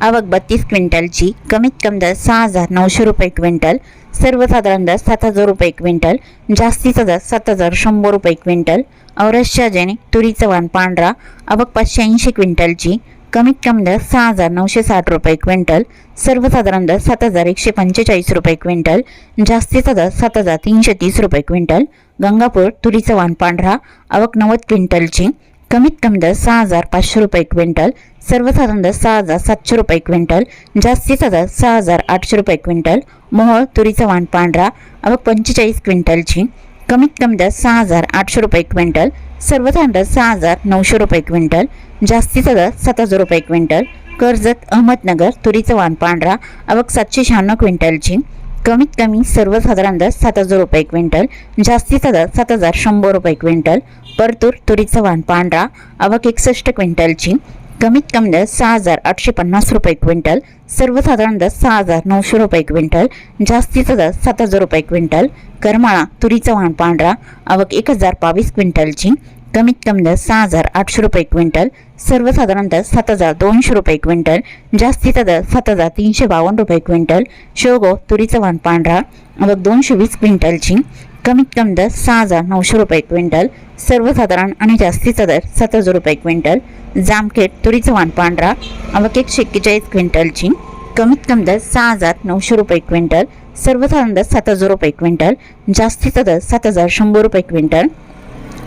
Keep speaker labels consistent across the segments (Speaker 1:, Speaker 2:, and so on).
Speaker 1: आवक बत्तीस क्विंटलची कमीत कमी दर सहा हजार नऊशे रुपये क्विंटल सर्वसाधारण दर सात हजार रुपये क्विंटल जास्तीचा दर सात हजार शंभर रुपये क्विंटल औरसच्या जेणे तुरीचं वाण पांढरा आवक पाचशे ऐंशी क्विंटलची कमीत कमी दर सहा हजार नऊशे साठ रुपये क्विंटल सर्वसाधारण दर सात हजार एकशे पंचेचाळीस रुपये क्विंटल जास्तीचा दर सात हजार तीनशे तीस रुपये क्विंटल गंगापूर तुरीचं वाण पांढरा आवक नव्वद क्विंटलची कमीत कमी दर सहा हजार पाचशे रुपये क्विंटल सर्वसाधारण दर सहा हजार सातशे रुपये क्विंटल जास्तीचा दर सहा हजार आठशे रुपये क्विंटल मोहळ तुरीचं वाण पांढरा आवक पंचेचाळीस क्विंटलची. कमीत कमी दर सहा हजार आठशे रुपये क्विंटल सर्वसाधारण दर सहा हजार नऊशे रुपये क्विंटल जास्तीचा दर सात हजार रुपये क्विंटल. कर्जत अहमदनगर तुरीचं वाण पांढरा आवक सातशे शहाण्णव क्विंटलची. कमीत कमी सर्वसाधारण दर सात हजार रुपये क्विंटल जास्तीचा दर सात हजार शंभर रुपये क्विंटल परतूर तुरीचं वाण पांढरा आवक एकसष्ट क्विंटलची कमीत कमी दर सहा हजार आठशे पन्नास रुपये क्विंटल सर्वसाधारण दर सहा हजार नऊशे रुपये क्विंटल जास्तीचा दर सात हजार रुपये क्विंटल करमाळा तुरीचं वाण पांढरा आवक एक हजार बावीस क्विंटलची कमीत कमी दर सहा हजार आठशे रुपये क्विंटल सर्वसाधारण दर सात हजार दोनशे रुपये क्विंटल जास्तीचा दर सात हजार तीनशे बावन्न रुपये क्विंटल शेवगो तुरीचं वाण पांढरा व दोनशे वीस क्विंटलची कमीत कमी दर सहा हजार नऊशे रुपये क्विंटल सर्वसाधारण आणि जास्तीचा दर सात हजार रुपये क्विंटल जामखेड तुरीचं वाण पांढरा अवक एकशे एक्केचाळीस क्विंटलची कमीत कमी दर सहा हजार नऊशे रुपये क्विंटल सर्वसाधारण दर सात हजार रुपये क्विंटल जास्तीचा दर सात हजार शंभर रुपये क्विंटल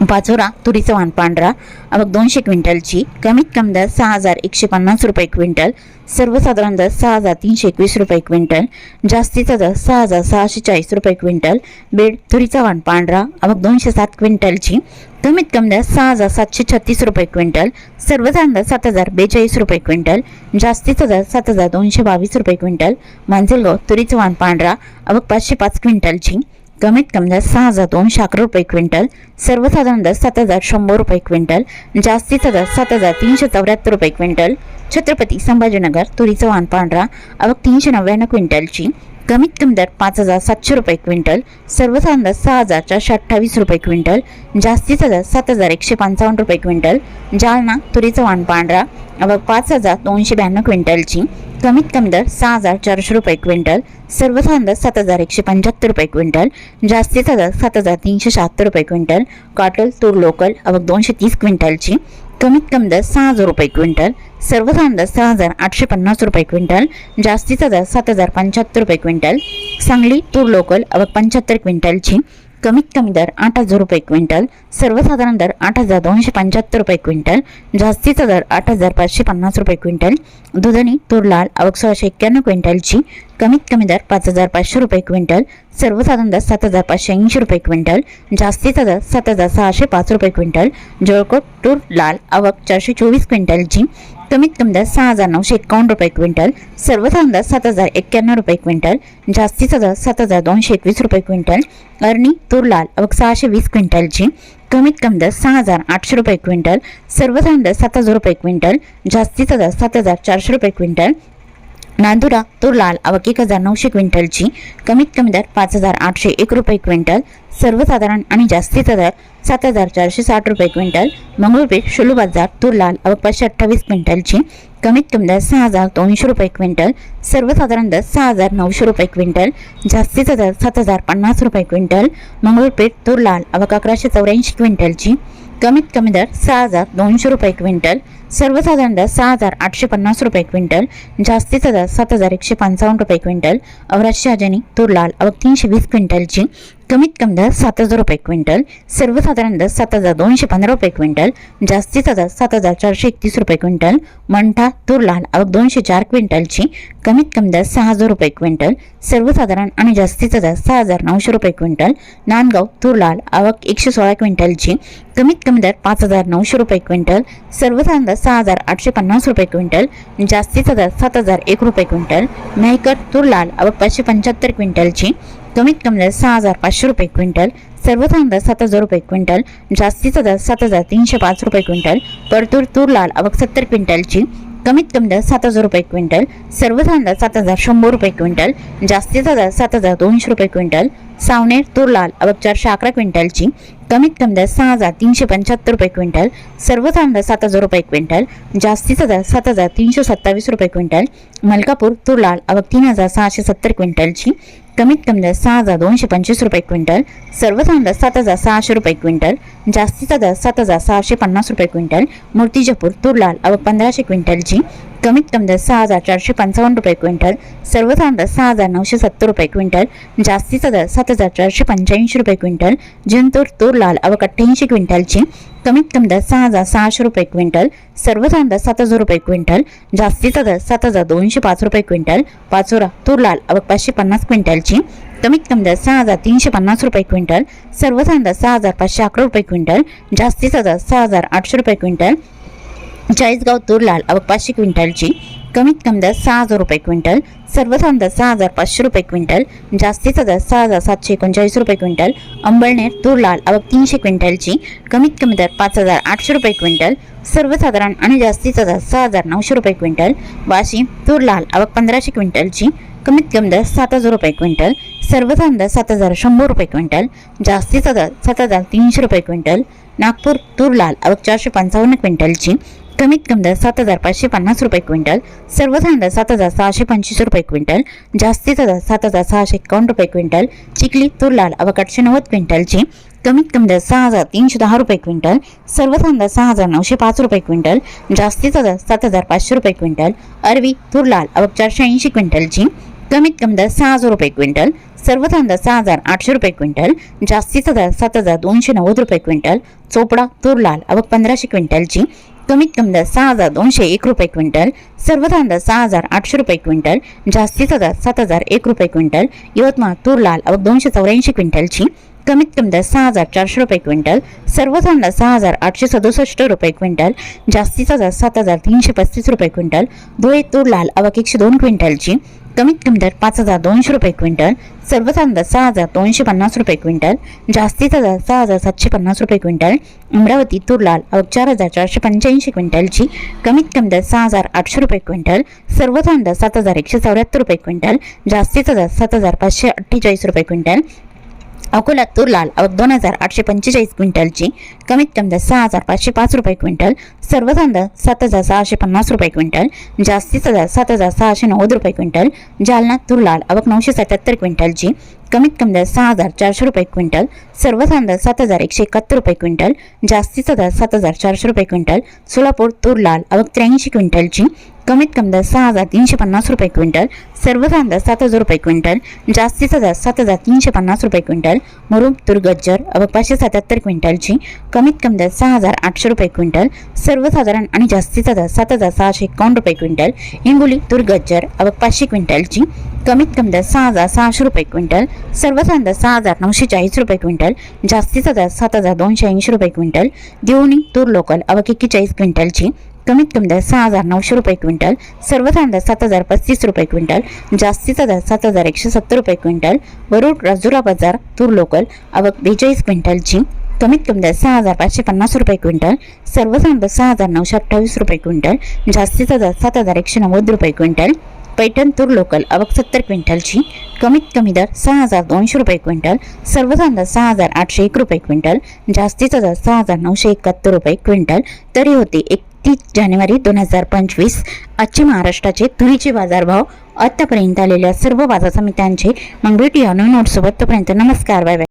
Speaker 1: पाचोरा तुरीचं वाण पांढरा आवक दोनशे क्विंटलची कमीत कमी दर सहा हजार एकशे पन्नास रुपये क्विंटल सर्वसाधारण दर सहा हजार तीनशे एकवीस रुपये क्विंटल जास्तीचा दर सहा हजार सहाशे चाळीस रुपये क्विंटल बेड तुरीचा वाण पांढरा आवक दोनशे सात क्विंटलची कमीत कमी दर सहा हजार सातशे छत्तीस रुपये क्विंटल सर्वसाधारण दर सात हजार बेचाळीस रुपये क्विंटल जास्तीचा दर सात हजार दोनशे बावीस रुपये क्विंटल मांजलगाव तुरीचं वाण पांढरा अवघ पाचशे पाच क्विंटलची कमीत कमी दर सहा हजार दोनशे अकरा रुपये क्विंटल सर्वसाधारण दर सात हजार शंभर रुपये क्विंटल जास्तीचा दर सात हजार तीनशे चौऱ्याहत्तर रुपये क्विंटल छत्रपती संभाजीनगर तुरीचं वाण पांढरा अवघ तीनशे नव्याण्णव क्विंटलची कमीत कमी दर पाच हजार सातशे रुपये क्विंटल सर्वसाधारण दर सहा हजार चारशे अठ्ठावीस रुपये क्विंटल जास्तीचा दर सात हजार एकशे पंचावन्न रुपये क्विंटल जालना तुरीचं वाण पांढरा अवघ पाच हजार दोनशे ब्याण्णव क्विंटलची कमीत कमी दर सहा हजार चारशे रुपये क्विंटल सर्वसाधारण दर सात हजार एकशे पंच्याहत्तर रुपये क्विंटल जास्तीचा दर सात हजार तीनशे शहात्तर रुपये क्विंटल कॉटल तूर लोकल अवघ दोनशे तीस क्विंटलची कमीत कमी दर सहा हजार रुपये क्विंटल सर्वसाधारण दर सहा हजार आठशे पन्नास रुपये क्विंटल जास्तीचा दर सात हजार पंच्याहत्तर रुपये क्विंटल सांगली तूर लोकल अवघ पंच्याहत्तर क्विंटलची कमीत कमी दर आठ हजार रुपये क्विंटल सर्वसाधारण दर आठ हजार दोनशे पंच्याहत्तर रुपये क्विंटल जास्तीचा दर आठ हजार पाचशे पन्नास रुपये क्विंटल दुधनी तूर लाल आवक सोळाशे एक्क्याण्णव क्विंटलची कमीत कमी दर पाच हजार पाचशे रुपये क्विंटल सर्वसाधारण दर सात हजार पाचशे ऐंशी रुपये क्विंटल जास्तीचा दर सात हजार सहाशे पाच रुपये क्विंटल जळकोट तूर लाल आवक चारशे चोवीस क्विंटलची कमीत कमी दर सहा हजार नऊशे एकावन्न रुपये क्विंटल सर्वसाधारण दर सात हजार एक्क्याण्णव रुपये क्विंटल जास्तीचा दर सात हजार दोनशे एकवीस रुपये क्विंटल अरणी तूर लाल आवक सहाशे वीस क्विंटलची कमीत कमी दर सहा हजार आठशे रुपये क्विंटल सर्वसाधारण दर सात हजार रुपये क्विंटल जास्तीचा दर सात हजार चारशे रुपये क्विंटल नांदुरा तूर लाल आवक एक हजार नऊशे क्विंटलची कमीत कमी दर पाच हजार आठशे एक रुपये क्विंटल सर्वसाधारण आणि जास्तीचा दर सात हजार चारशे साठ रुपये क्विंटल मंगळूरपीठ शुलू बाजार तूर लाल आवक पाचशे अठ्ठावीस क्विंटलची कमीत कमी दर सहा हजार दोनशे रुपये क्विंटल सर्वसाधारण दर सहा हजार नऊशे रुपये क्विंटल जास्तीचा दर सात हजार पन्नास रुपये क्विंटल मंगळूरपेठ तूर लाल आवक अकराशे चौऱ्याऐंशी क्विंटलची कमीत कमी दर सहा हजार दोनशे रुपये क्विंटल सर्वसाधारण दर सहा हजार आठशे पन्नास रुपये क्विंटल जास्तीचा दर सात हजार एकशे पंचावन्न रुपये क्विंटल अवराज शहाजनी तूर लाल आवक तीनशे वीस क्विंटलची कमीत कमी दर सात हजार रुपये क्विंटल सर्वसाधारण दर सात हजार दोनशे पंधरा रुपये क्विंटल जास्तीचा दर सात हजार चारशे एकतीस रुपये क्विंटल मंठा तूर लाल आवक दोनशे चार क्विंटलची कमीत कमी दर सहा हजार रुपये क्विंटल सर्वसाधारण आणि जास्तीचा दर सहा हजार नऊशे रुपये क्विंटल नांदगाव तूर लाल आवक एकशे सोळा क्विंटलची कमीत कमी दर पाच हजार नऊशे रुपये क्विंटल सर्वसाधारण दर सहा हजार आठशे पन्नास रुपये क्विंटल जास्तीचा दर सात हजार एक रुपये क्विंटल मेहकर तूर लाल आवक पाचशे पंच्याहत्तर क्विंटलची कमीत कमी दर सहा हजार पाचशे रुपये क्विंटल. सर्वसाधारण दर सात हजार रुपये क्विंटल. जास्तीचा दर सात हजार तीनशे पाच रुपये क्विंटल. परतूर तूर लाल अवक सत्तर क्विंटलची कमीत कमी दर सात हजार रुपये क्विंटल. सर्वसाधारण दर सात हजार शंभर रुपये क्विंटल. जास्तीचा दर सात हजार दोनशे रुपये क्विंटल. सावनेर तूर लाल आवक चारशे अकरा क्विंटलची कमीत कमी दर सहा हजार तीनशे पंच्याहत्तर रुपये क्विंटल सर्वसाधारण दर सात हजार रुपये क्विंटल जास्तीचा दर सात हजार तीनशे सत्तावीस रुपये क्विंटल मलकापूर तूर लाल तीन हजार सहाशे सत्तर क्विंटलची कमीत कमी दर सहा हजार दोनशे पंचवीस रुपये क्विंटल सर्वसाधारण दर सात हजार सहाशे रुपये क्विंटल जास्तीचा दर सात हजार सहाशे पन्नास रुपये क्विंटल मूर्तिजापूर तूर लाल पंधराशे क्विंटलची कमीत कमी दर सहा हजार चारशे पंचावन्न रुपये क्विंटल सर्वसाधारण दर सहा हजार नऊशे सत्तर रुपये क्विंटल जास्तीचा दर सात हजार चारशे पंच्याऐंशी रुपये क्विंटल जिंतूर तूर लाल आवक अठ्ठ्याऐंशी क्विंटलची कमीत कमी दर सहा हजार सहाशे रुपये क्विंटल सर्वसाधारण दर सात हजार रुपये क्विंटल जास्तीचा दर सात हजार दोनशे पाच रुपये क्विंटल पाचोरा तूर लाल अवक पाचशे पन्नास क्विंटलची कमीत कमी दर सहा हजार तीनशे पन्नास रुपये क्विंटल सर्वसाधारण दर सहा हजार पाचशे अकरा रुपये क्विंटल जास्तीचा दर सहा हजार आठशे रुपये क्विंटल चाळीसगाव तूर लाल आवक पाचशे क्विंटलची. कमीत कमी दर सहा हजार रुपये क्विंटल. सर्वसाधारण दर सहा हजार पाचशे रुपये क्विंटल. जास्तीचा दर सहा हजार सातशे एकोणचाळीस रुपये क्विंटल. अंबळनेर तूर लाल आवक तीनशे क्विंटलची. कमीत कमी दर पाच हजार आठशे रुपये क्विंटल. सर्वसाधारण आणि जास्तीचा दर सहा हजार नऊशे रुपये क्विंटल. वाशिम तूर लाल आवक पंधराशे क्विंटलची. कमीत कमी दर सात हजार रुपये क्विंटल. सर्वसाधारण दर सात हजार शंभर रुपये क्विंटल. जास्तीचा दर सात हजार तीनशे रुपये क्विंटल. नागपूर तूर लाल आवक चारशे पंचावन्न क्विंटलची. कमीत कमी दर सात हजार पाचशे पन्नास रुपये क्विंटल सर्वसाधारण दर सात हजार सहाशे पंचवीस रुपये क्विंटल जास्तीचा दर सात हजार सहाशे एकावन्न रुपये क्विंटल चिखली तूर लाल आवक आठशे नव्वद क्विंटलची कमीत कमी दर सहा हजार तीनशे दहा रुपये क्विंटल सर्वसाधारण दर सहा हजार नऊशे पाच रुपये क्विंटल जास्तीचा दर सात हजार पाचशे रुपये क्विंटल अरवी तूर लाल अवक चारशे ऐंशी क्विंटलची कमीत कमी दर सहा हजार रुपये क्विंटल सर्व कांदा सहा हजार आठशे रुपये क्विंटल जास्तीचा दर सात हजार दोनशे नव्वद रुपये क्विंटल चोपडा तूर लाल आवक पंधराशे क्विंटलची कमीत कमी दर सहा हजार दोनशे एक रुपये क्विंटल सर्व कांदा सहा हजार आठशे रुपये क्विंटल जास्तीचा दर सात हजार एक रुपये क्विंटल यवतमाळ तूर लाल आवक दोनशे चौऱ्याऐंशी क्विंटलची कमीत कमी दर सहा हजार चारशे रुपये क्विंटल सर्व कांदा सहा हजार आठशे सदुसष्ट रुपये क्विंटल जास्तीचा दर सात हजार तीनशे पस्तीस रुपये क्विंटल धुळे तूर लाल आवक एकशे दोन क्विंटलची कमीत कमी दर पाच हजार दोनशे रुपये क्विंटल सर्वसाधारण दर सहा हजार दोनशे पन्नास रुपये क्विंटल जास्तीचा दर सहा हजार सातशे पन्नास रुपये क्विंटल अमरावती तूर लाल चार हजार चारशे पंच्याऐंशी क्विंटलची कमीत कमी दर सहा हजार आठशे रुपये क्विंटल सर्वसाधारण दर सात हजार एकशे चौऱ्याहत्तर रुपये क्विंटल जास्तीचा दर सात हजार पाचशे अठ्ठेचाळीस रुपये क्विंटल अकोला तूर लाल आवक दोन हजार आठशे पंचेचाळीस क्विंटलची कमीत कमी दर सहा हजार पाचशे पाच रुपये क्विंटल सर्व दर सात हजार सहाशे पन्नास रुपये क्विंटल जास्तीचा दर सात हजार सहाशे नव्वद रुपये क्विंटल जालना तूर लाल आवक नऊशे सत्याहत्तर क्विंटलची कमीत कमी दर सहा हजार चारशे रुपये क्विंटल सर्व दर सात हजार एकशे एकाहत्तर रुपये क्विंटल जास्तीचा दर सात हजार चारशे रुपये क्विंटल सोलापूर तूर लाल आवक त्र्याऐंशी क्विंटलची कमीत कमी दर सहा हजार तीनशे पन्नास रुपये क्विंटल सर्वसाधारण दर सात हजार रुपये क्विंटल जास्तीचा दर सात हजार तीनशे पन्नास रुपये क्विंटल मुरुम तुरगज्जर आवक पाचशे सत्याहत्तर क्विंटलची कमीत कमी दर सहा हजार आठशे रुपये क्विंटल सर्वसाधारण आणि जास्तीचा दर सात हजार सहाशे एकावन्न रुपये क्विंटल हिंगोली तुरगज्जर आवक पाचशे क्विंटलची कमीत कमी दर सहा हजार सहाशे रुपये क्विंटल सर्वसाधारण दर सहा हजार नऊशे चाळीस रुपये क्विंटल जास्तीचा दर सात हजार दोनशे ऐंशी रुपये क्विंटल देवणी तूर लोकल अवक एक्केचाळीस क्विंटलची कमीत कमी दर सहा हजार नऊशे रुपये क्विंटल सर्वसाधारण दर सात हजार पस्तीस रुपये क्विंटल जास्तीचा दर सात हजार एकशे सत्तर रुपये क्विंटल वरुड राजुरा बाजार तूर लोकल आवक बेचाळीस क्विंटलची कमीत कमी दर सहा हजार पाचशे पन्नास रुपये क्विंटल सर्वसाधारण दर सहा हजार नऊशे अठ्ठावीस रुपये क्विंटल जास्तीचा दर सात हजार एकशे नव्वद रुपये क्विंटल पैठण तूर लोकल आवक सत्तर क्विंटलची कमीत कमी दर सहा हजार दोनशे रुपये क्विंटल सर्वसाधारण दर सहा हजार आठशे एक रुपये क्विंटल जास्तीचा दर सहा हजार नऊशे एकाहत्तर रुपये क्विंटल तरी होते एक एकतीस जानेवारी दोन हजार पंचवीस आजचे महाराष्ट्राचे तुरीचे बाजारभाव आत्तापर्यंत आलेल्या सर्व बाजार समित्यांचे मग भेटूया नवीन नोटसोबत तोपर्यंत नमस्कार बाय बाय.